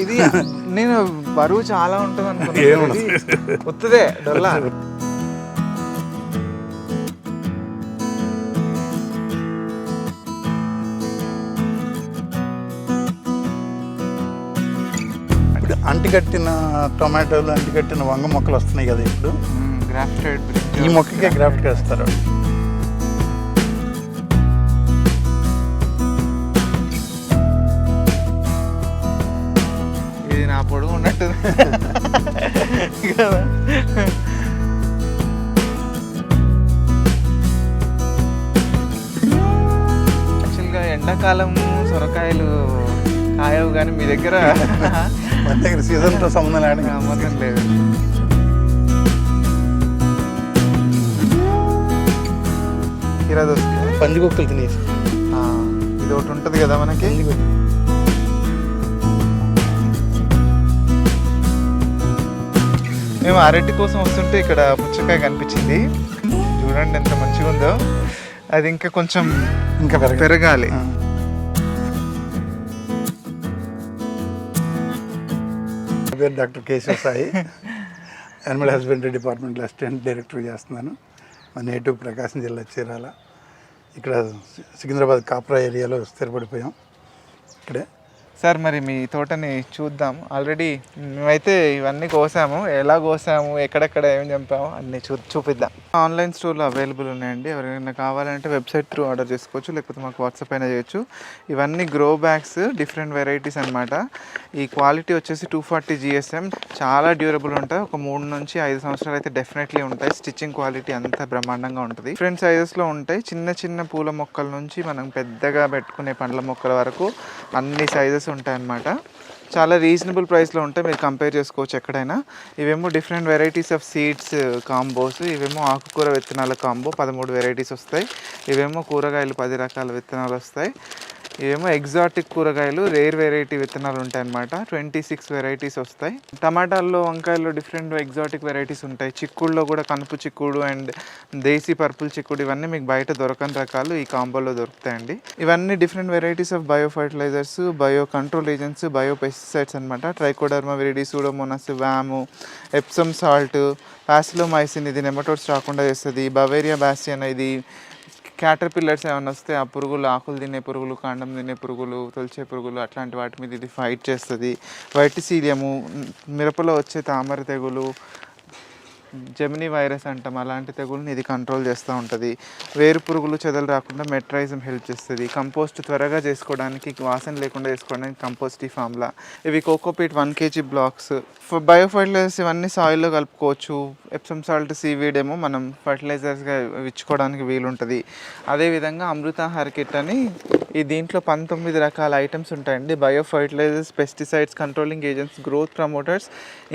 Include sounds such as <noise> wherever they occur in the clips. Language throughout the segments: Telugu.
ఇది నేను బరువు చాలా ఉంటుంది అనుకున్నాను ఉత్తదే డొల్లా. అంటికట్టిన టొమాటోలు అంటికట్టిన వంగ మొక్కలు వస్తున్నాయి కదా ఇప్పుడు. గ్రాఫ్టెడ్ ఈ మొక్కకే గ్రాఫ్ట్ వేస్తారు నా పొడుగు ఉన్నట్టు. కదా యాక్చువల్గా ఎండాకాలం సొరకాయలు కాయవు కానీ మీ దగ్గర మన దగ్గర సీజన్తో సంబంధం లేని సంబంధం లేదు. దోస పందికొక్కలు తినేసి. ఇది ఒకటి ఉంటుంది కదా మనకి? మేము అరటి కోసం వస్తుంటే ఇక్కడ పుచ్చకాయ కనిపించింది. చూడండి ఎంత మంచిగా ఉందో. అది ఇంకా కొంచెం ఇంకా పెరగ పెరగాలి. పేరు doctor Keshava Sai. Animal husbandry డిపార్ట్మెంట్లో అసిస్టెంట్ డైరెక్టర్ చేస్తున్నాను. మా నేటివ్ ప్రకాశం జిల్లా చీరాల. ఇక్కడ సికింద్రాబాద్ కాప్రా ఏరియాలో స్థిరపడిపోయాం. ఇక్కడే. సార్ మరి మీ తోటని చూద్దాం. ఆల్రెడీ మేమైతే ఇవన్నీ కోసాము. ఎలా కోసాము ఎక్కడెక్కడ ఏం చంపాము అన్ని చూ చూపిద్దాం. ఆన్లైన్ స్టోర్లో అవైలబుల్ ఉన్నాయండి. ఎవరైనా కావాలంటే వెబ్సైట్ త్రూ ఆర్డర్ చేసుకోవచ్చు లేకపోతే మాకు వాట్సాప్ అయినా చేయొచ్చు. ఇవన్నీ గ్రో బ్యాగ్స్ డిఫరెంట్ వెరైటీస్ అన్నమాట. ఈ క్వాలిటీ వచ్చేసి టూ ఫార్టీ జిఎస్ఎం చాలా డ్యూరబుల్ ఉంటాయి. ఒక మూడు నుంచి ఐదు సంవత్సరాలు అయితే డెఫినెట్లీ ఉంటాయి. స్టిచ్చింగ్ క్వాలిటీ అంత బ్రహ్మాండంగా ఉంటుంది. డిఫరెంట్ సైజెస్లో ఉంటాయి. చిన్న చిన్న పూల మొక్కల నుంచి మనం పెద్దగా పెట్టుకునే పండ్ల మొక్కల వరకు అన్ని సైజెస్ ఉంటాయన్నమాట. చాలా రీజనబుల్ ప్రైస్లో ఉంటాయి మీరు కంపేర్ చేసుకోవచ్చు ఎక్కడైనా. ఇవేమో different varieties of seeds combos ఇవేమో ఆకుకూర విత్తనాల కాంబో పదమూడు వెరైటీస్ వస్తాయి. ఇవేమో కూరగాయలు పది రకాల విత్తనాలు వస్తాయి. ఇవేమో ఎగ్జాటిక్ కూరగాయలు రేర్ వెరైటీ విత్తనాలు ఉంటాయి అన్నమాట ట్వంటీ సిక్స్ వెరైటీస్ వస్తాయి. టమాటాల్లో వంకాయల్లో డిఫరెంట్ ఎగ్జాటిక్ వెరైటీస్ ఉంటాయి. చిక్కుడులో కూడా కనుపు చిక్కుడు అండ్ దేశీ పర్పుల్ చిక్కుడు ఇవన్నీ మీకు బయట దొరకని రకాలు ఈ కాంబోలో దొరుకుతాయండి. ఇవన్నీ different varieties of bio fertilizers bio control agents bio pesticides అనమాట trichoderma viride pseudomonas వ్యాము Epsom salt paecilomyces ఇది నెమటోడ్స్ రాకుండా చేస్తుంది బవేరియా బ్యాసియన్ ఇది. క్యాటర్ పిల్లర్స్ ఏమైనా వస్తే ఆ పురుగులు ఆకులు తినే పురుగులు కాండం తినే పురుగులు తొలిచే పురుగులు అట్లాంటి వాటి మీద ఇది ఫైట్ చేస్తుంది. వైటిసీలియము మిరపలో వచ్చే తామర తెగులు జెమినీ వైరస్ అంటాం. అలాంటి తెగుల్ని ఇది కంట్రోల్ చేస్తూ ఉంటుంది. వేరు పురుగులు చెదలు రాకుండా మెట్రైజం హెల్ప్ చేస్తుంది. కంపోస్ట్ త్వరగా చేసుకోవడానికి వాసన లేకుండా చేసుకోవడానికి కంపోస్ట్ ఈ ఫామ్లా. ఇవి cocopeat one kg blocks. Bio fertilizers ఇవన్నీ సాయిల్లో కలుపుకోవచ్చు. ఎప్సమ్ సాల్ట్ సీవీడ్ ఏమో మనం ఫర్టిలైజర్స్గా ఇచ్చుకోవడానికి వీలుంటుంది. అదేవిధంగా అమృత హర్కిట్ అని ఈ దీంట్లో పంతొమ్మిది రకాల ఐటమ్స్ ఉంటాయండి. Bio fertilizers pesticides controlling agents growth promoters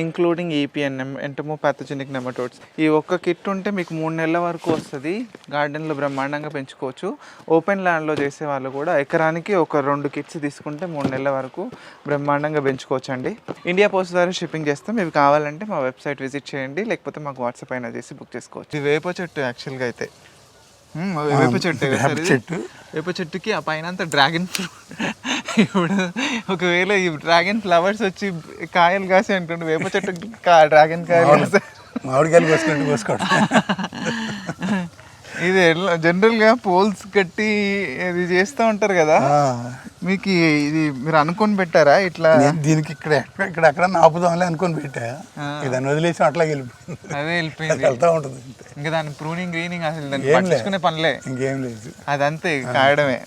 including EPNM entomopathogenic nematodes ఈ ఒక్క కిట్ ఉంటే మీకు మూడు నెలల వరకు వస్తుంది. గార్డెన్లో బ్రహ్మాండంగా పెంచుకోవచ్చు. ఓపెన్ ల్యాండ్లో చేసే వాళ్ళు కూడా ఎకరానికి ఒక రెండు కిట్స్ తీసుకుంటే మూడు నెలల వరకు బ్రహ్మాండంగా పెంచుకోవచ్చు అండి ఇండియా పోస్ట్ ద్వారా షిప్పింగ్ చేస్తాం. ఇవి కావాలంటే మా వెబ్సైట్ విజిట్ చేయండి. లేకపోతే మాకు వాట్సాప్ అయినా చేసి బుక్ చేసుకోవచ్చు. ఇది వేప చెట్టు యాక్చువల్గా అయితే. వేప చెట్టు వేప? చెట్టు. వేప చెట్టుకి ఆ పైన అంతా డ్రాగన్ ఇప్పుడు ఒకవేళ ఈ డ్రాగన్ ఫ్లవర్స్ వచ్చి కాయలు కాసి అంటుండే వేప చెట్టుకి కా- డ్రాగన్ కాయలు మామిడికాయలు కోసుకుంటూ కోసుకోవడం ఇది జనరల్గా పోల్స్ కట్టి ఇది చేస్తూ ఉంటారు కదా? మీకు ఇది మీరు అనుకొని పెట్టారా ఇట్లా? దీనికి ఇక్కడ ఇక్కడ అక్కడ ఆపుదాంలే అనుకొని పెట్టా. ఇదాన్ని వదిలేసి అట్లా వెళ్ళిపోయింది. అదే వెళ్ళిపోయింది. వెళ్తా ఉంటుంది. ఇంకా దాని ప్రూనింగ్ గ్రీనింగ్ అసలు దాన్ని. పట్టించుకునే పనిలే. ఇంకేం లేదు. అదంతే కాయడమే.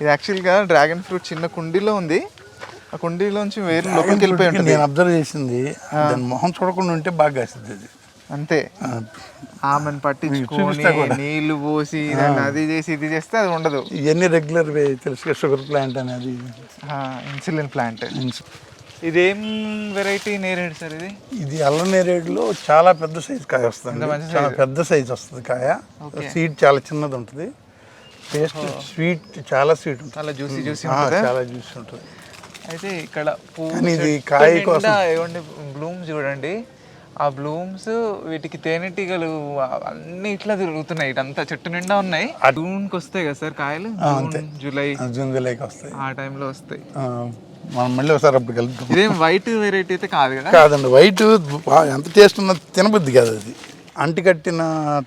ఇది యాక్చువల్గా డ్రాగన్ ఫ్రూట్ చిన్న కుండీలో ఉంది. ఆ కుండీలోంచి వేరు లోపలికి వెళ్ళిపోయి ఉంటుంది. నేను అబ్జర్వ్ చేసింది దాని మొహం చూడకుండా ఉంటే బాగా కాస్తుంది అది. అంతే. ఆమెను పట్టించుకొని. నీళ్ళు పోసి అది చేసి ఇది చేస్తే అది ఉండదు. ఇవన్నీ రెగ్యులర్ తెలుసు షుగర్ ప్లాంట్ అనేది. ఇన్సులిన్ ప్లాంట్ ఇదేం వెరైటీ నేరేడు సార్ ఇది? ఇది అల్లం నేరేడులో చాలా పెద్ద సైజ్ కాయ వస్తుంది. చాలా పెద్ద సైజ్ వస్తుంది కాయ. సీడ్ చాలా చిన్నది ఉంటుంది. టేస్ట్ స్వీట్ చాలా స్వీట్ ఉంటుంది. చాలా జ్యూసీ ఉంటుందా? చాలా జ్యూస్ ఉంటుంది. అయితే ఇక్కడ ఇది కాయ కోసం- ఏమండి బ్లూమ్స్ చూడండి. ఆ బ్లూమ్స్ వీటికి తేనెటీగలు అన్ని ఇట్లా తిరుగుతున్నాయి. ఇటంతా చెట్టు నిండా ఉన్నాయి. జూన్కి వస్తాయి కదా సార్ కాయలు. జూన్ జూలై జూన్ జూలైకి వస్తాయి. ఆ టైంలో వస్తాయి. మనం మళ్ళీ ఒకసారి అప్పుడు కలుద్దాం ఇదేం వైట్ వెరైటీ అయితే కాదు కదా? కాదండి వైట్ ఎంత టేస్ట్ ఉన్నా తినబుద్ధి కాదు అది. అంటికట్టిన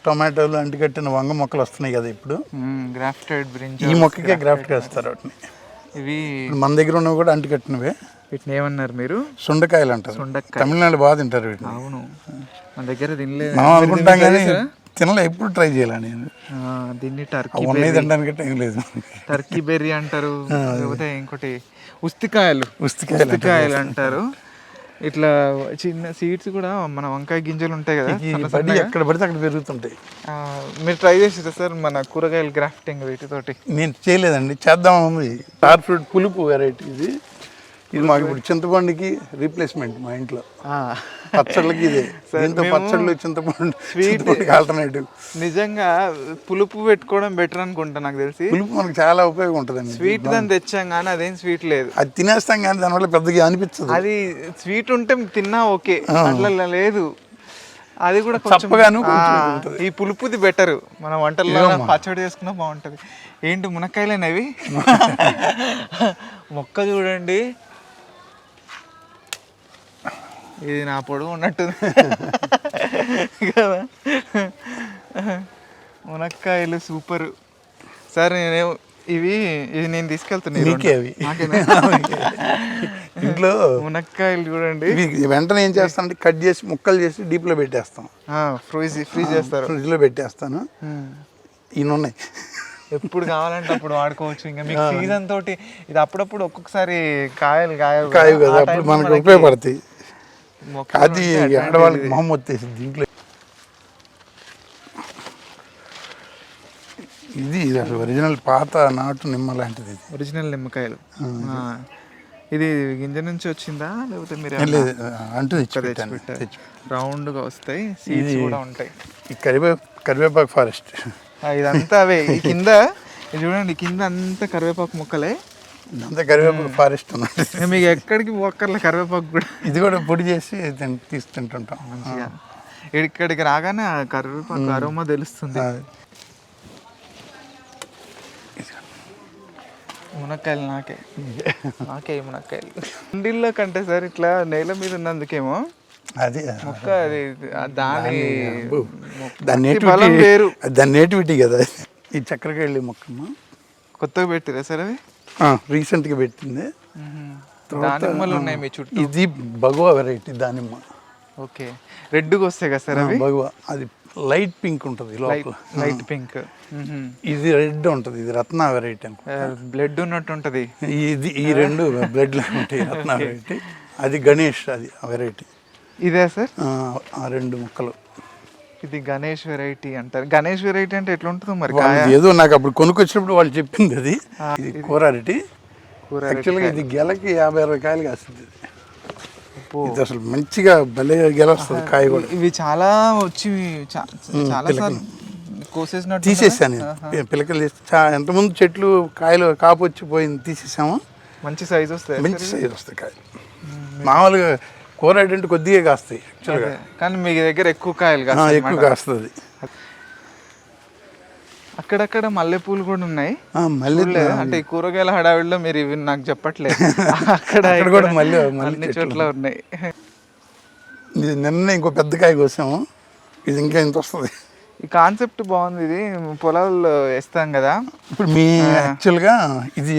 టొమాటోలు అంటికట్టిన వంగ మొక్కలు వస్తున్నాయి కదా ఇప్పుడు. గ్రాఫ్టెడ్ బ్రింజ్ ఈ మొక్కకే గ్రాఫ్ట్ వేస్తారు వాటిని. ఇవి మన దగ్గర ఉన్నవి కూడా అంటికట్టినవే వీటిని ఏమన్నారు మీరు? సుండకాయలు అంటారు. తమిళనాడు బాగా తింటారు వీటిని. అవును. మన దగ్గర తినలేదు మనం అనుకుంటాం కానీ తినలే ఎప్పుడు ట్రై చేయాలి నేను? దీన్ని టర్కీ ఉన్నాయి తినడానికి టైం లేదు టర్కీ బెర్రీ అంటారు. లేకపోతే ఇంకోటి ఉస్తికాయలు. ఉస్తికాయలు ఉస్తికాయలు అంటారు. ఇట్లా చిన్న సీడ్స్ కూడా మన వంకాయ గింజలు ఉంటాయి కదా ఎక్కడ పడితే అక్కడ పెరుగుతుంటాయి. మీరు ట్రై చేసారా సార్ మన కూరగాయల గ్రాఫ్టింగ్ వీటితోటి? నేను చేయలేదండి చేద్దాం ఉంది. స్టార్ ఫ్రూట్ పులుపు వెరైటీ ఇది. ఇది మాకు ఇప్పుడు చింతపండుకి రీప్లేస్మెంట్ మా ఇంట్లో. పచ్చళ్ళకి ఇదే. దీంతో పచ్చళ్ళు చింతపండు చింతపండుకి ఆల్టర్నేటివ్ నిజంగా పులుపు పెట్టుకోవడం బెటర్ అనుకుంటా నాకు తెలిసి. పులుపు మనకు చాలా ఉపయోగం ఉంటుందండి స్వీట్ దాన్ని తెచ్చాం కానీ అదేం స్వీట్ లేదు. అది తినేస్తాం కానీ దానివల్ల పెద్దగా అనిపించదు అది స్వీట్ ఉంటే తిన్నా ఓకే అట్లా లేదు. అది కూడా చప్పగాను. ఈ పులుపుది బెటర్ మన వంటల్లో పచ్చడి చేసుకున్నా బాగుంటది. ఏంటి మునక్కాయలేనవి <laughs> మొక్క చూడండి. ఇది నా పొడుగు ఉన్నట్టుంది. కదా? మునక్కాయలు సూపర్. సార్ నేను ఇవి ఇది నేను తీసుకెళ్తున్నా ఈ నీకే రెండు. అవి? నాకేనా? <laughs> ఇంట్లో మునక్కాయలు చూడండి. వెంటనే ఏం చేస్తానంటే కట్ చేసి ముక్కలు చేసి డీప్లో పెట్టేస్తాం. ఫ్రీజ్ ఫ్రీజ్ చేస్తారు. ఫ్రిడ్జ్లో పెట్టేస్తాను. ఈయన ఉన్నాయి. ఎప్పుడు కావాలంటే అప్పుడు వాడుకోవచ్చు. ఇంకా మీకు సీజన్ తోటి ఇది అప్పుడప్పుడు ఒక్కొక్కసారి కాయలు కాయలు కాయవు కదా అప్పుడు మనకు ఉపయోగపడతాయి. అది ఆడవాళ్ళకి మొహం వచ్చేసింది దీంట్లో. ఇది అసలు ఒరిజినల్ పాత నాటు నిమ్మ లాంటిది ఇది. ఒరిజినల్ నిమ్మకాయలు. ఇది గింజ నుంచి వచ్చిందా? లేకపోతే మీరు లేదు అంటూ తెచ్చి పెట్టాను పెట్టారు. తెచ్చి రౌండ్గా వస్తాయి సీడ్స్ కూడా ఉంటాయి. ఈ కరివే కరివేపాకు ఫారెస్ట్. ఇదంతా అవే. ఈ కింద చూడండి కింద అంతా కరివేపాకు మొక్కలే. అంతా కరివేపాకు ఫారెస్ట్ ఉన్నది. మీకు ఎక్కడికి ఒక్కర్ల కరివేపాకు కూడా. ఇది కూడా పొడి చేసి తిన్- తీసి తింటుంటాం మంచిగా ఇక్కడికి రాగానే కరివేపాకు అరోమా తెలుస్తుంది. మునక్కాయలు నాకే. నాకే మునక్కాయలు. కుండీల్లో కంటే సార్ ఇట్లా నేల మీద ఉన్నందుకేమో అది మొక్క అది దాని దాని బలం నేటివిటీ వేరు. దాని నేటివిటీ కదా. ఈ చక్కెరకాయలు మొక్కమ్మ. కొత్తగా పెట్టిరా సార్ అవి? రీసెంట్గా పెట్టింది. దానిమ్మలు ఉన్నాయి మీ చుట్టూ? ఇది భగవా వెరైటీ దానిమ్మ. ఓకే. రెడ్గా వస్తాయి కదా సార్ అవి? భగవా అది లైట్ పింక్ ఉంటుంది లోపల. లైట్ పింక్ ఇది రెడ్ ఉంటుంది ఇది రత్న వెరైటీ అని బ్లడ్ ఉన్నట్టు ఉంటది. ఇది ఈ రెండు బ్లడ్ ఉంటాయి రత్న <laughs> వెరైటీ అది గణేష్ అది వెరైటీ ఇదే సార్? ఆ రెండు ముక్కలు. ఇది గణేష్ వెరైటీ అంటారు. గణేష్ వెరైటీ అంటే ఎట్లా ఉంటుందో మరి ఏదో నాకు అప్పుడు కొనుక్కొచ్చినప్పుడు వాళ్ళు చెప్పింది అది. ఇది కూర అరటి యాక్చువల్గా ఇది గెలకి యాభై అరవై కాయలు కాస్తుంది. ఇది. అసలు మంచిగా భలే గెల వస్తుంది కాయ కూడా. ఇవి చాలా వచ్చి చాలా సార్లు కోసేసినట్టు తీసేసాను చా- ఎంతమంది చెట్లు కాయలు కాపు వచ్చి పోయింది తీసేసాము? మంచి సైజ్ వస్తాయి మంచి సైజు వస్తాయి కాయలు. మామూలుగా కూర అంటే కొద్దిగా కాస్తాయి యాక్చువల్గా కానీ మీ దగ్గర ఎక్కువ కాయలు కాస్తాయి ఎక్కువ. కాస్తుంది. అక్కడక్కడ మల్లెపూలు కూడా ఉన్నాయి. చూడలేదు. అంటే ఈ కూరగాయల హడావిడిలో మీరు ఇవి నాకు చెప్పట్లేదు. అక్కడ కూడా మళ్ళీ అన్ని చోట్ల ఉన్నాయి. ఇది నిన్న ఇంకో పెద్ద కాయ కోసాము ఇది ఇంకా ఇంత వస్తుంది. ఈ కాన్సెప్ట్ బాగుంది ఇది. పొలాల్లో వేస్తాం కదా. ఇప్పుడు మీ యాక్చువల్గా ఇది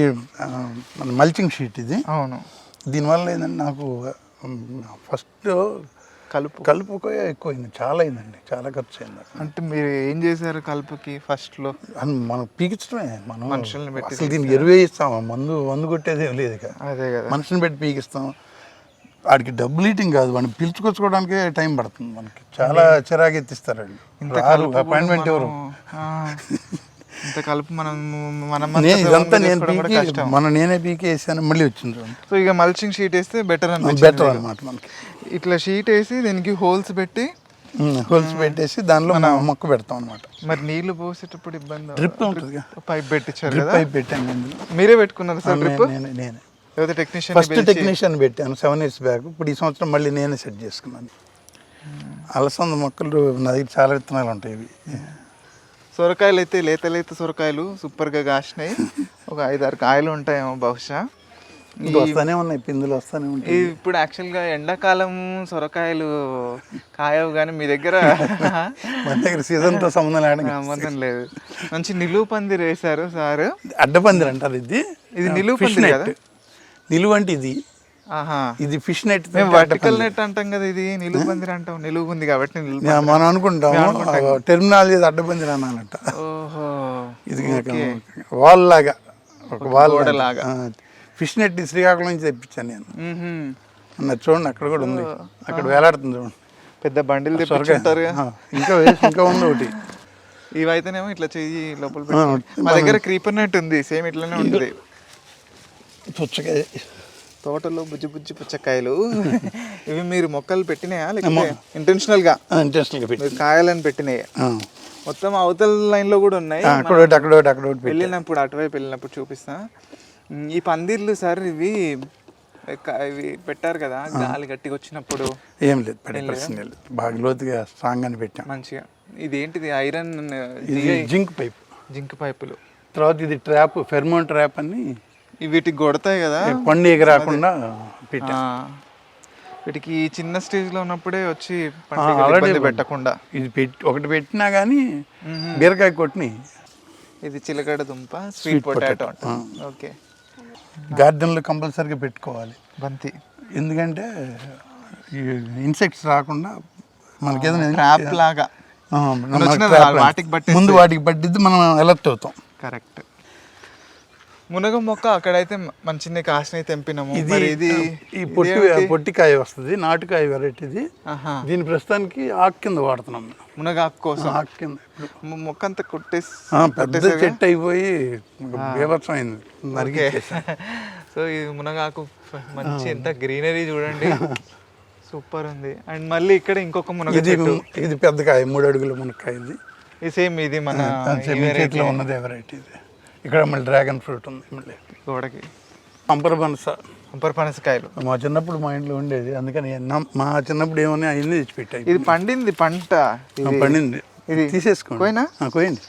మల్చింగ్ షీట్ ఇది. అవును. దీనివల్ల ఏంటంటే నాకు ఫస్ట్ కలుపు. కలుపు ఎక్కువైంది చాలా అయిందండి చాలా ఖర్చు అయింది అంటే మీరు ఏం చేశారు కలుపుకి ఫస్ట్లో? అన్ మనం పీకించడమే మనం మనుషుల్ని పెట్టి అసలు దీనికి ఎరువే ఇస్తాం మందు మందు కొట్టేది ఏం లేదు అదే కదా. మనిషిని పెట్టి పీకిస్తాం. వాడికి డబ్బులు ఈటింగ్ కాదు వాడిని పిలుచుకొచ్చుకోవడానికే టైం పడుతుంది మనకి. చాలా చిరాకు ఎత్తిస్తారు వాళ్ళు. రారు కలుపు కూడా అపాయింట్మెంట్ ఎవరు? ఇంత కలుపు మనం మనం ఇదంతా నేను పీకి కష్టం. మన నేనే పీకి వేసాను మళ్ళీ వచ్చింది చూడండి సో ఇక మల్చింగ్ షీట్ వేస్తే బెటర్ అనిపించింది బెటర్ అనమాట మనకి. ఇట్లా షీట్ వేసి దీనికి హోల్స్ పెట్టి హోల్స్ పెట్టేసి దానిలో మనం మొక్క పెడతాం అనమాట మరి నీళ్ళు పోసేటప్పుడు ఇబ్బంది డ్రిప్ ఉంటుంది పైప్ పెట్టించారు కదా? పైప్ పెట్టాను మీరే పెట్టుకున్నారు సార్ డ్రిప్ నేనే నేనే. లేకపోతే టెక్నీషియన్ ఫస్ట్ టెక్నీషియన్ పెట్టాను సెవెన్ ఇయర్స్ బ్యాక్ ఇప్పుడు ఈ సంవత్సరం మళ్ళీ నేనే సెట్ చేసుకున్నాను. అలసంద మొక్కలు నా దగ్గర చాలా విత్తనాలు ఉంటాయి ఇవి. సొరకాయలు అయితే లేత లేత సొరకాయలు సూపర్గా కాసినాయి. ఒక ఐదారు కాయలు ఉంటాయేమో బహుశా. వస్తానే ఉన్నాయి పిందులు వస్తానే ఉంటాయి. ఇప్పుడు యాక్చువల్గా ఎండాకాలం సొరకాయలు కాయవు కానీ మీ దగ్గర మన దగ్గర సీజన్తో సంబంధం లేకుండా సంబంధం లేదు. మంచి నిలువు పందిరి వేశారు సార్. అడ్డపందిరి అంటారు ఇది? ఇది నిలువు పందిరి నెట్ నిలువు అంటే ఇది. ఇది ఫిష్ నెట్ వర్టికల్ నెట్ అంటాం కదా ఇది నిలువు పందిరి అంటాం నిలువు ఉంది కాబట్టి. మనం అనుకుంటాము. టెర్మినాలజీ అడ్డపందిరి అనాలంట. ఓహో. ఇది వాల్ లాగా ఒక వాల్ గోడలాగా. ఫిష్ నెట్ శ్రీకాకుళం నుంచి తెప్పించాను నేను. అన్న చూడండి అక్కడ కూడా ఉంది. అక్కడ వేలాడుతుంది చూడండి. పెద్ద బండిలు తెప్పించుంటారు ఇంకా ఇంకా ఉంది ఒకటి. ఇవైతేనేమో ఇట్లా చెయ్యి లోపల. మా దగ్గర క్రీపర్ నెట్ ఉంది సేమ్ ఇట్లానే ఉంటుంది. పుచ్చకాయ. తోటలో బుజ్జి బుజ్జి పుచ్చకాయలు. ఇవి మీరు మొక్కలు పెట్టినాయా? లేకపోతే ఇంటెన్షనల్గా? ఇంట్రెస్టింగ్గా పెట్టి మీరు కాయాలని పెట్టినాయి? మొత్తం అవతల లైన్లో కూడా ఉన్నాయి. అక్కడ అక్కడ అక్కడ పెట్టి. వెళ్ళినప్పుడు అటువైపు వెళ్ళినప్పుడు చూపిస్తా. ఈ పందిర్లు సార్ ఇవి ఇవి పెట్టారు కదా గాలి గట్టిగా వచ్చినప్పుడు. ఏం లేదు పడే ప్రశ్న లేదు? బాగా లోతుగా స్ట్రాంగ్ అని పెట్టాం. మంచిగా. ఇది ఏంటిది ఐరన్ జింక్ పైప్. జింక్ పైపులు. తర్వాత ఇది ట్రాప్ ఫెర్మోన్ ట్రాప్ అని వీటికి కొడతాయి కదా. పండు ఎగరాకుండా పెట్టాం ఆ. వీటికి చిన్న స్టేజ్లో ఉన్నప్పుడే వచ్చి పండుగ ఇబ్బంది పెట్టకుండా. ఇది పెట్టి ఒకటి పెట్టినా కానీ బీరకాయ కొట్టిని ఇది చిలకడ దుంప స్వీట్ పొటాటో ఓకే. గార్డెన్లో కంపల్సరీగా పెట్టుకోవాలి. బంతి. ఎందుకంటే ఇన్సెక్ట్స్ రాకుండా మనకి ఏదైనా ట్రాప్ లాగా. ఆ, మనకి వచ్చిన trap లాంటి. వాటికి పట్టేస్తాయి. ముందు వాటికి పట్టిద్ది మనం అలర్ట్ అవుతాం. కరెక్ట్. మునగ మొక్క అక్కడైతే మంచిని కాసినవి తెంపినాము. ఇది ఇది ఈ పొట్టి పొట్టికాయ వస్తుంది నాటుకాయ వెరైటీది దీని ప్రస్తుతానికి ఆకు కింద వాడుతున్నాం మనం మునగాకు కోసం? ఆకు కింద. మొక్క అంతా కొట్టేసి పెద్ద చెట్టు అయిపోయి బీభత్సం అయింది. నరికి <laughs> సో ఇది మునగాకు ఫ- మంచి ఎంత గ్రీనరీ చూడండి. <laughs> సూపర్ ఉంది. అండ్ మళ్ళీ ఇక్కడ ఇంకొక మునగ ఇది చెట్టు. ఇది పెద్ద కాయ మూడు అడుగుల మునక్కాయ ఇది. సేమ్ ఇది మన చేతిలో ఉన్నదే వెరైటీ ఇది. ఇక్కడ మళ్ళీ డ్రాగన్ ఫ్రూట్ ఉంది మళ్ళీ. గోడకి. పంపర బనస. అంపర్ పనసకాయలు మా చిన్నప్పుడు మా ఇంట్లో ఉండేది. అందుకని నా- మా చిన్నప్పుడు ఏమని అయింది తెచ్చిపెట్టాయి. ఇది పండింది పంట. ఇది పండింది. ఇది తీసేసుకోండి. కోయినా? ఆ, కోయండి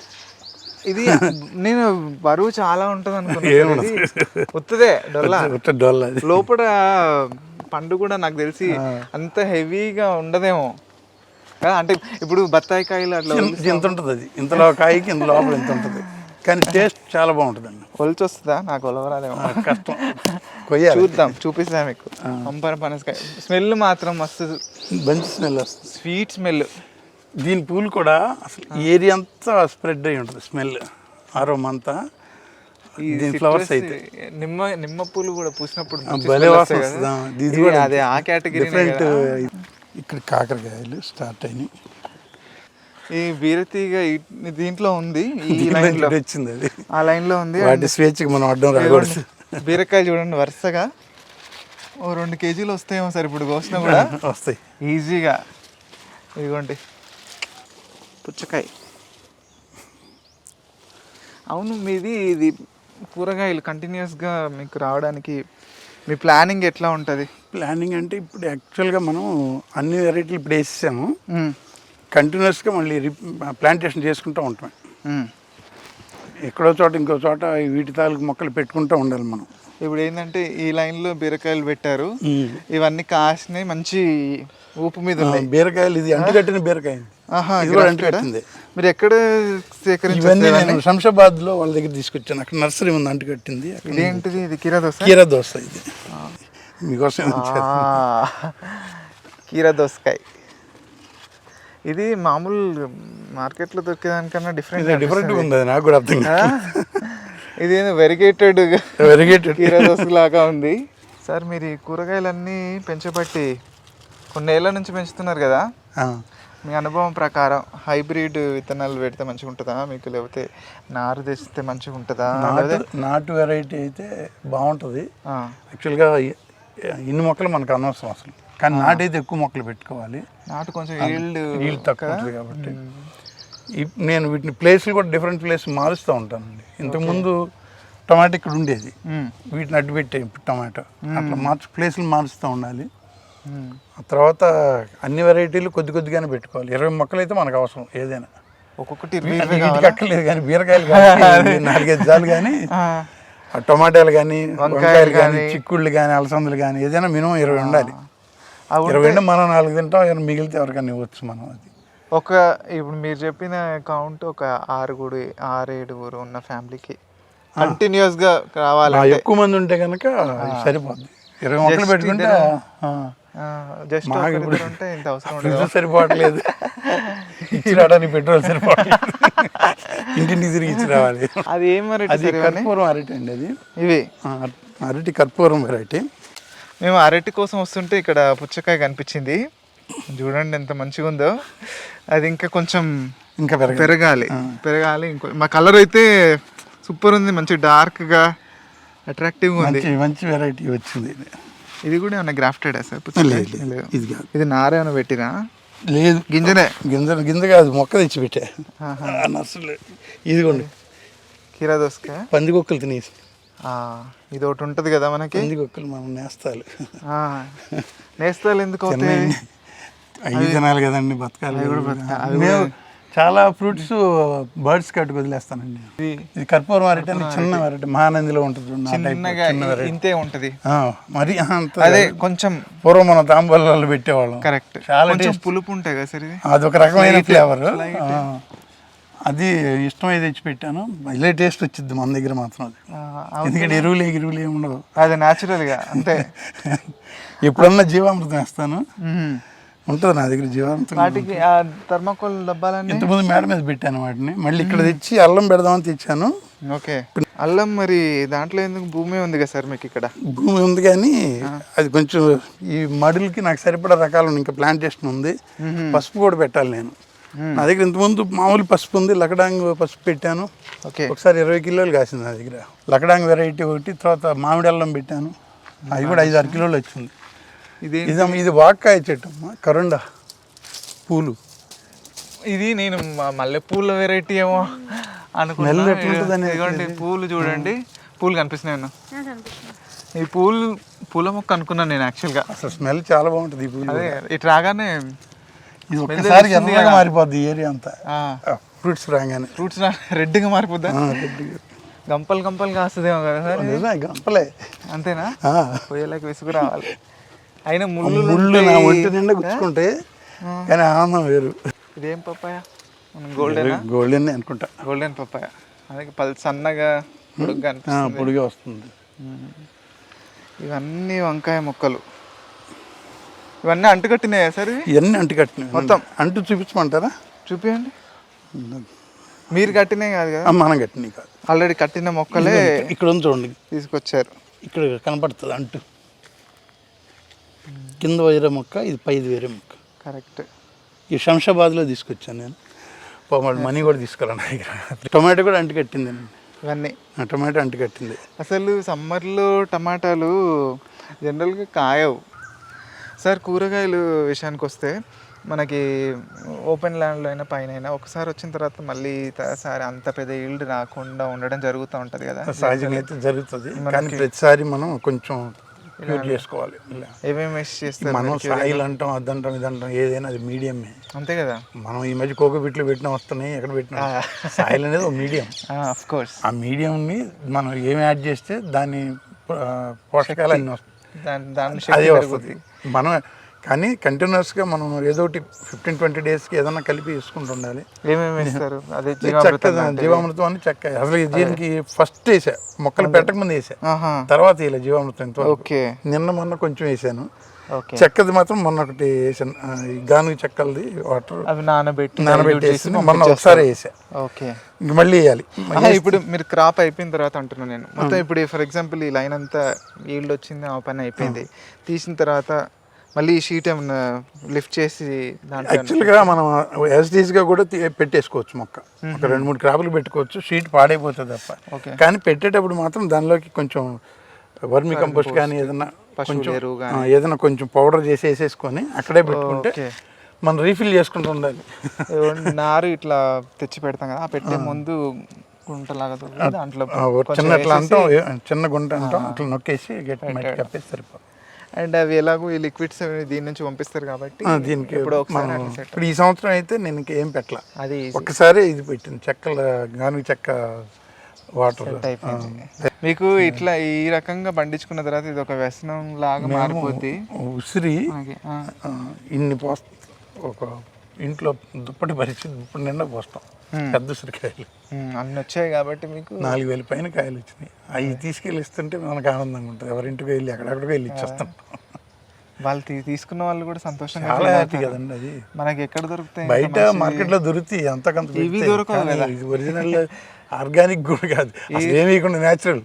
ఇది నేను బరువు చాలా ఉంటది అనుకున్నాను. ఇది ఉత్తదే డొల్లా. ఉత్త డొల్ల అది లోపల పండు కూడా నాకు తెలిసి అంత హెవీగా ఉండదేమో. కదా అంటే ఇప్పుడు బత్తాయి కాయలు అట్లా ఇంత- ఇంత ఉంటుంది అది? ఇంతలో కాయకి ఇంత లోపల ఇంత ఉంటుంది? కానీ టేస్ట్ చాలా బాగుంటుందండి. ఒలిచి వస్తుందా నాకు ఒలవరాదేమో. కష్టం. <laughs> కొయ్యాలి. చూద్దాం చూపిస్తా మీకు. అంపర పనసకాయ. స్మెల్ మాత్రం మస్తు. మంచి స్మెల్ వస్తుంది. Sweet smell. దీని పూలు కూడా అసలు ఏరియా అంతా స్ప్రెడ్ అయి ఉంటుంది స్మెల్ ఆరోమ్ అంతా. దీని ఫ్లవర్స్ అయితే. నిమ్మ నిమ్మ పూలు కూడా పూసినప్పుడు భలే వాసన వస్తుంది. ఇది కూడా అదే ఆ కేటగిరీ డిఫరెంట్ ఇక్కడ కాకరకాయలు స్టార్ట్ అయినాయి. ఈ బీరతీగ దీంట్లో ఉంది ఈ <laughs> లైన్లో వచ్చింది అది. ఆ లైన్లో ఉంది వాటి స్వేచ్ఛకి మనం అడ్డం రాకూడదు. బీరకాయలు చూడండి వరుసగా. ఓ రెండు కేజీలు వస్తాయేమో సార్ ఇప్పుడు కోసినా కూడా. <laughs> వస్తాయి. ఈజీగా. ఇదిగోండి. పుచ్చకాయ. అవును మీది ఇది కూరగాయలు కంటిన్యూస్గా మీకు రావడానికి మీ ప్లానింగ్ ఎట్లా ఉంటుంది? ప్లానింగ్ అంటే ఇప్పుడు యాక్చువల్గా మనం అన్ని వెరైటీలు ఇప్పుడు వేసేసాము. కంటిన్యూస్గా మళ్ళీ ప్లాంటేషన్ చేసుకుంటూ ఉంటాం. ఎక్కడో చోట ఇంకో చోట వీటి తాలూకు మొక్కలు పెట్టుకుంటూ ఉండాలి మనం. ఇప్పుడు ఏంటంటే ఈ లైన్లో బీరకాయలు పెట్టారు. ఇవన్నీ కాసినాయి మంచి ఊపు మీద బీరకాయలు ఇది అంటుకట్టిన బీరకాయ? అంటుకట్టింది. మీరు ఎక్కడ ఇవన్నీ నేను శంషాబాద్లో వాళ్ళ దగ్గర తీసుకొచ్చాను. అక్కడ నర్సరీ ఉంది అంటుకట్టింది. ఇదేంటిది ఇది కీరా దోశ? కీరా దోశ ఇది. మీకోసం కీరా దోసకాయ. ఇది మామూలు మార్కెట్లో దొరికేదానికన్నా డిఫరెంట్ ఇది డిఫరెంట్గా ఉంది నాకు కూడా అర్థం కాదు. ఇది వెరిగేటెడ్ వెరిగేటెడ్ లాగా ఉంది. సార్ మీరు ఈ కూరగాయలన్నీ పెంచబట్టి కొన్నేళ్ళ నుంచి పెంచుతున్నారు కదా? మీ అనుభవం ప్రకారం హైబ్రిడ్ విత్తనాలు పెడితే మంచిగా ఉంటుందా? మీకు లేకపోతే నారు తెస్తే మంచిగా ఉంటుందా? నాటు వెరైటీ అయితే బాగుంటుంది. యాక్చువల్గా ఇన్ని మొక్కలు మనకు అనవసరం అసలు. కానీ నాటు అయితే ఎక్కువ మొక్కలు పెట్టుకోవాలి. నాటు కొంచెం ఈల్డ్ తక్కువ ఉంటుంది కాబట్టి. నేను వీటిని ప్లేస్లు కూడా డిఫరెంట్ ప్లేస్ మారుస్తూ ఉంటానండి. ఇంతకుముందు టమాటో ఇక్కడ ఉండేది. వీటిని అడ్డు ఇప్పుడు టమాటో. అట్లా మార్చి ప్లేస్లు మారుస్తూ ఉండాలి. ఆ తర్వాత అన్ని వెరైటీలు కొద్ది కొద్దిగానే పెట్టుకోవాలి. ఇరవై మొక్కలు అయితే మనకు అవసరం ఏదైనా. ఒక్కొక్కటి అక్కర్లేదు కానీ బీరకాయలు కానీ <laughs> నాలుగైదు జాలు కానీ ఆ. టొమాటోలు కానీ వంకాయలు కానీ. చిక్కుళ్ళు కానీ అలసందలు కానీ ఏదైనా మినిమం ఇరవై ఉండాలి. ఇరవై మనం నాలుగు తింటాం మిగిలితే ఎవరికైనా ఇవ్వచ్చు మనం అది. ఒక ఇప్పుడు మీరు చెప్పిన అకౌంట్ ఒక ఆరుగురు ఆరు ఏడుగురు ఉన్న ఫ్యామిలీకి కంటిన్యూస్గా ఆ, కావాలంటే ఎక్కువ మంది ఉంటే కనుక సరిపోద్ది. ఇరవై మొక్కలు పెట్టుకుంటే జస్ట్ ఉంటే ఇంత అవసరం సరిపోవట్లేదు. ఇచ్చి రావడానికి పెట్రోల్ సరిపోవట్లేదు. ఇంటింటికి తిరిగి ఇచ్చి రావాలి. అది ఏం మరి అది కర్పూరం అరటి అండి అది. ఇవి? అరటి కర్పూరం వెరైటీ మేము అరటి కోసం వస్తుంటే ఇక్కడ పుచ్చకాయ కనిపించింది. చూడండి ఎంత మంచిగా ఉందో. అది ఇంకా కొంచెం ఇంకా పెరగ పెరగాలి. పెరగాలి ఇంకో మా కలర్ అయితే సూపర్ ఉంది మంచి డార్క్గా అట్రాక్టివ్ ఉంది. మంచి వెరైటీ వచ్చింది ఇది. కూడా ఏమన్నా గ్రాఫ్టెడ్ సార్ ఇది ఇది నారేమైనా పెట్టినా లేదు. గింజనే గింజ గింజ కాదు మొక్క తెచ్చి పెట్టా ఆ నర్సరీ ఇదిగోండి. కీరా దోసకాయ? పందికొక్కలు తినేసి. ఇది ఒకటి ఉంటుంది కదా మనకి? మనం నేస్తాలు? నేస్తాలు ఎందుకు అవుతాయి? అవి తినాలి కదండి బతకాలి చాలా ఫ్రూట్స్ బర్డ్స్ కట్టుకు వదిలేస్తానండి. ఇది కర్పూరం అరటి అని చిన్న వెరైటీ మహానందిలో ఉంటుంది ఇంతే ఉంటది. మరి అంత అదే కొంచెం పూర్వం మన తాంబూలాలు పెట్టేవాళ్ళం. కరెక్ట్. చాలా పులుపు ఉంటాయి కదా సార్ అదొక రకమైన ఫ్లేవర్. అది ఇష్టమైతే తెచ్చి పెట్టాను. ఇలే టేస్ట్ వచ్చింది మన దగ్గర మాత్రం అది. ఎందుకంటే ఎరువులు ఎరువులు ఏమి ఉండవు. అది న్యాచురల్గా అంతే <laughs> ఎప్పుడన్నా జీవామృతం వేస్తాను. ఉంటుంది నా దగ్గర జీవామృతం. వాటికి థర్మాకోల్ డబ్బాలన్నీ? ఇంతకుముందు మేడ మీద పెట్టాను వాటిని. మళ్ళీ ఇక్కడ తెచ్చి అల్లం పెడదామని తెచ్చాను. ఓకే. అల్లం మరి దాంట్లో ఎందుకు? భూమి ఉంది కదా సార్ మీకు ఇక్కడ. భూమి ఉంది కానీ అది కొంచెం ఈ మడులకి నాకు సరిపడా రకాలు. ఇంకా ప్లాంటేషన్ ఉంది. పసుపు కూడా పెట్టాలి నేను. నా దగ్గర ఇంతకుముందు మామూలు పసుపు ఉంది లకడాంగ్ పసుపు పెట్టాను. ఓకే. ఒకసారి ఇరవై కిలోలు కాసింది నా దగ్గర. లకడాంగ్ వెరైటీ ఒకటి తర్వాత మామిడి అల్లం పెట్టాను. అది కూడా ఐదు ఆరు కిలోలు వచ్చింది. ఇది ఇది ఇది వాక్కాయ చెట్టు అమ్మా కరుండ పూలు. ఇది నేను మల్లెపూల వెరైటీ ఏమో అనుకున్నా. స్మెల్ ఎట్లుంటుందని ఇదిగోండి పూలు చూడండి. పూలు కనిపిస్తున్నాయి అన్న. ఈ పూలు పూల మొక్క అనుకున్నాను నేను యాక్చువల్గా. అసలు స్మెల్ చాలా బాగుంటుంది ఈ పూలు. అదే ఇటు రాగానే ఇది ఒక్కసారి ఎర్రగా మారిపోద్ది ఏరియా అంతా. ఫ్రూట్స్ రాగానే. ఫ్రూట్స్ రెడ్గా మారిపోద్దా. గంపలు గంపలు కాస్తుందేమో కదా సార్ గంపలే. అంతేనా? ఆ. పొయ్యేలాకి విసుగు రావాలి. అయినా ముళ్ళు ముళ్ళు నా ఒంటి నిండా గుచ్చుకుంటే కానీ ఆనందం వేరు. ఇదేం పప్పాయ? గోల్డెన్? గోల్డెన్ అనుకుంటా. Golden papaya. అలాగే పల్ సన్నగా పొడుగ్గా పొడిగా వస్తుంది. ఇవన్నీ వంకాయ మొక్కలు. ఇవన్నీ అంటుకట్టినాయా సార్ ఇవి? ఇవన్నీ అంటు కట్టినవి మొత్తం. అంటు చూపించమంటారా? చూపియండి. మీరు కట్టినాయి కాదు కదా? మనం కట్టినవి కాదు. ఆల్రెడీ కట్టిన మొక్కలే ఇక్కడ ఉంది చూడండి. తీసుకొచ్చారు. ఇక్కడ కనపడుతుంది అంటు. కింద వేరే మొక్క ఇది పైది వేరే మొక్క. కరెక్ట్. ఈ శంషాబాద్లో తీసుకొచ్చాను నేను. పాపం మనీ కూడా తీసుకురాను దగ్గర టొమాటో కూడా అంటు కట్టింది ఇవన్నీ. టొమాటో అంటు కట్టింది అసలు సమ్మర్లో టమాటాలు జనరల్గా కాయవు. సార్ కూరగాయలు విషయానికి వస్తే మనకి ఓపెన్ ల్యాండ్లో అయినా పైన అయినా ఒకసారి వచ్చిన తర్వాత మళ్ళీ సారి అంత పెద్ద ఈల్డ్ రాకుండా ఉండడం జరుగుతూ ఉంటుంది కదా. సహజంగా అయితే జరుగుతుంది. కానీ ప్రతిసారి మనం కొంచెం క్యూర్ చేసుకోవాలి. ఏమేమి వేసి చేస్తారు మనం సాయిల్ అంటాం అదంటాం ఇదంటాం ఏదైనా అది మీడియమే. అంతే కదా. మనం ఈ మధ్య కోకో బిట్లు పెట్టినా వస్తున్నాయి ఎక్కడ పెట్టినా సాయిల్ అనేది ఒక మీడియం. ఆఫ్ కోర్స్ ఆ మీడియంని మనం ఏమి యాడ్ చేస్తే దాని పోషకాలు అన్నీ వస్తాయి. దాని దాని అదే వస్తుంది. మనం కానీ కంటిన్యూస్గా మనం ఏదో ఒకటి ఫిఫ్టీన్ ట్వంటీ డేస్కి ఏదైనా కలిపి వేసుకుంటూ ఉండాలి ఏమేమి వేస్తారు? అదే చెక్క జీవామృతం అని చెక్క అసలు దీనికి ఫస్ట్ వేసా. మొక్కలు పెట్టక ముందు వేసా. తర్వాత వేయలే జీవామృతం నిన్న మొన్న కొంచెం వేసాను. చెక్కది మాత్రం మొన్న ఒకటి వేసాను. గాను చెక్కలది వాటర్ అవి నానబెట్టి నానబెట్టి dilute చేసి వేసి మొన్న ఒకసారి వేసా. ఓకే. ఇంక మళ్ళీ వేయాలి. ఇప్పుడు మీరు క్రాప్ అయిపోయిన తర్వాత అంటున్నాను నేను. మొత్తం ఇప్పుడు ఫర్ ఎగ్జాంపుల్ ఈ లైన్ అంతా ఈల్డ్ వచ్చింది ఆ పని అయిపోయింది. తీసిన తర్వాత మళ్ళీ ఈ షీట్ ఏమన్నా లిఫ్ట్ చేసి యాక్చువల్గా మనం ఎస్డీస్గా కూడా పెట్టేసుకోవచ్చు మొక్క. ఒక రెండు మూడు క్రాపులు పెట్టుకోవచ్చు షీట్ పాడైపోతుంది తప్ప. ఓకే. కానీ పెట్టేటప్పుడు మాత్రం దానిలోకి కొంచెం వర్మి కంపోస్ట్ కానీ ఏదైనా పశువుల కొంచెం ఏదైనా కొంచెం పౌడర్ చేసి వేసేసుకొని అక్కడే పెట్టుకుంటే మనం రీఫిల్ చేసుకుంటూ ఉండాలి నారు ఇట్లా తెచ్చి పెడతాం కదా పెట్టే ముందు గుంటలాగా దాంట్లో చిన్న అంటాం చిన్న గుంట అంటాం అట్లా నొక్కేసి గట్టి మట్టి కప్పేసి సరిపోతుంది అండ్ అవి ఎలాగో ఈ లిక్విడ్స్ దీని నుంచి పంపిస్తారు కాబట్టి దీనికి. ఇప్పుడు ఈ సంవత్సరం అయితే నేను ఇంకేం పెట్టలా. అది ఒక్కసారి ఇది పెట్టింది చెక్కల గాను చెక్క వాటర్ సెట్ అయిపోయింది. మీకు ఇట్లా ఈ రకంగా పండించుకున్న తర్వాత ఇది ఒక వ్యసనం లాగా మారిపోద్ది ఉసిరి ఇన్ని పోస్త ఒక ఇంట్లో దుప్పటి పరిచి దుప్పటి నిండా పోస్తాం. పెద్ద ఉసిరికాయలు. అన్ని వచ్చాయి కాబట్టి మీకు నాలుగు వేల పైన కాయలు వచ్చినాయి. అవి తీసుకెళ్ళి ఇస్తుంటే మనకు ఆనందంగా ఉంటుంది. ఎవరింటికి వెళ్ళి ఎక్కడెక్కడికి వెళ్ళి ఇచ్చేస్తాం. వాళ్ళు తీసుకున్న వాళ్ళు కూడా సంతోషంగా చాలా హ్యాపీ. కదండి అది. మనకి ఎక్కడ దొరుకుతాయి? బయట? మార్కెట్లో దొరుకుతాయి అంతకంత ఇవి దొరుకుతాయి. దొరకవు కానీ కదా. ఇది ఒరిజినల్ ఆర్గానిక్ కూడా కాదు. ఏమీ లేకుండా న్యాచురల్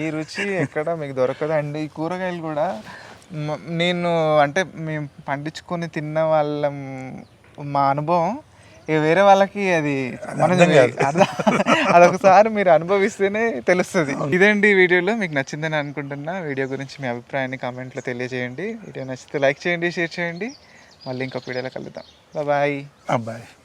ఈ రుచి ఎక్కడ మీకు దొరకదు అండి ఈ కూరగాయలు కూడా నేను అంటే మేము పండించుకొని తిన్న వాళ్ళ మా అనుభవం ఇక వేరే వాళ్ళకి అది అదొకసారి మీరు అనుభవిస్తేనే తెలుస్తుంది. ఇదండి వీడియోలో మీకు నచ్చిందని అనుకుంటున్నా వీడియో గురించి మీ అభిప్రాయాన్ని కామెంట్లో తెలియజేయండి. వీడియో నచ్చితే లైక్ చేయండి షేర్ చేయండి. మళ్ళీ ఇంకొక వీడియోలో కలుద్దాం. బాయ్ అబ్బాయి